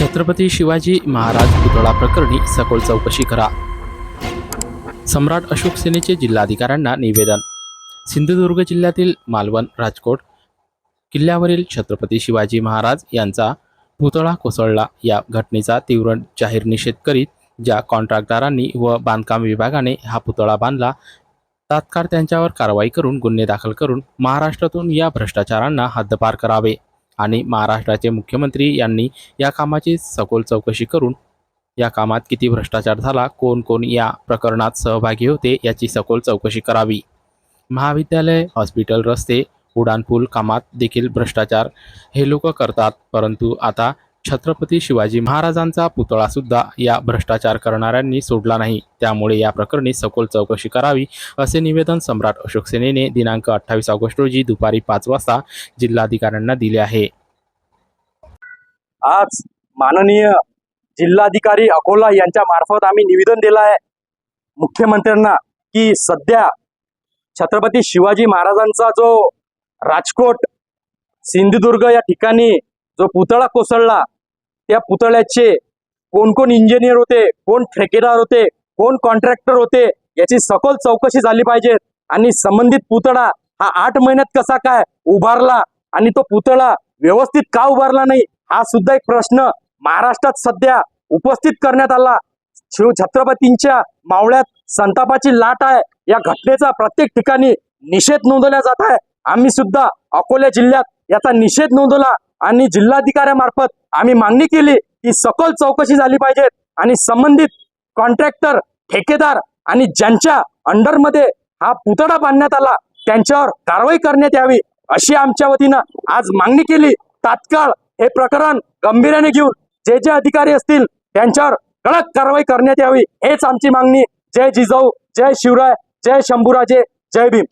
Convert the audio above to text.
छत्रपती शिवाजी महाराज पुतळा प्रकरणी सखोल चौकशी करा. सम्राट अशोक सेनेचे जिल्हाधिकाऱ्यांना निवेदन. सिंधुदुर्ग जिल्ह्यातील मालवण राजकोट किल्ल्यावरील छत्रपती शिवाजी महाराज यांचा पुतळा कोसळला. या घटनेचा तीव्र जाहीर निषेध करीत ज्या कॉन्ट्रॅक्टरांनी व बांधकाम विभागाने हा पुतळा बांधला तात्काळ त्यांच्यावर कारवाई करून गुन्हे दाखल करून महाराष्ट्रातून या भ्रष्टाचारांना हद्दपार करावे. आणि महाराष्ट्राचे मुख्यमंत्री यांनी या कामाची सखोल चौकशी करून या कामात किती भ्रष्टाचार झाला कोण कोण या प्रकरणात सहभागी होते याची सखोल चौकशी करावी. महाविद्यालय हॉस्पिटल रस्ते उड्डाणपूल कामात देखील भ्रष्टाचार हे लोक करतात परंतु आता छत्रपती शिवाजी महाराजांचा पुतळा सुद्धा या भ्रष्टाचार करणाऱ्यांनी सोडला नाही. त्यामुळे या प्रकरणी सखोल चौकशी करावी असे निवेदन सम्राट अशोक सेनेने दिनांक अठ्ठावीस ऑगस्ट रोजी दुपारी पाच वाजता जिल्हाधिकाऱ्यांना दिले आहे. आज माननीय जिल्हाधिकारी अकोला यांच्या मार्फत आम्ही निवेदन दिलं आहे मुख्यमंत्र्यांना की सध्या छत्रपती शिवाजी महाराजांचा जो राजकोट सिंधुदुर्ग या ठिकाणी जो पुतळा कोसळला त्या पुतळ्याचे कोण कोण इंजिनियर होते कोण ठेकेदार होते कोण कॉन्ट्रॅक्टर होते याची सखोल चौकशी झाली पाहिजे. आणि संबंधित पुतळा हा आठ महिन्यात कसा काय उभारला आणि तो पुतळा व्यवस्थित का उभारला नाही हा सुद्धा एक प्रश्न महाराष्ट्रात सध्या उपस्थित करण्यात आला. शिव छत्रपतींच्या मावळ्यात संतापाची लाट आहे. या घटनेचा प्रत्येक ठिकाणी निषेध नोंदवला जात आहे. आम्ही सुद्धा अकोला जिल्ह्यात याचा निषेध नोंदवला. आणि जिल्हाधिकाऱ्यामार्फत आम्ही मागणी केली की सखोल चौकशी झाली पाहिजे आणि संबंधित कॉन्ट्रॅक्टर ठेकेदार आणि ज्यांच्या अंडरमध्ये हा पुतळा बांधण्यात आला त्यांच्यावर कारवाई करण्यात यावी अशी आमच्या वतीनं आज मागणी केली. तात्काळ हे प्रकरण गंभीर्याने घेऊन जे जे अधिकारी असतील त्यांच्यावर कडक कारवाई करण्यात यावी हेच आमची मागणी. जय जिजाऊ जय शिवराय जय शंभूराजे जय भीम.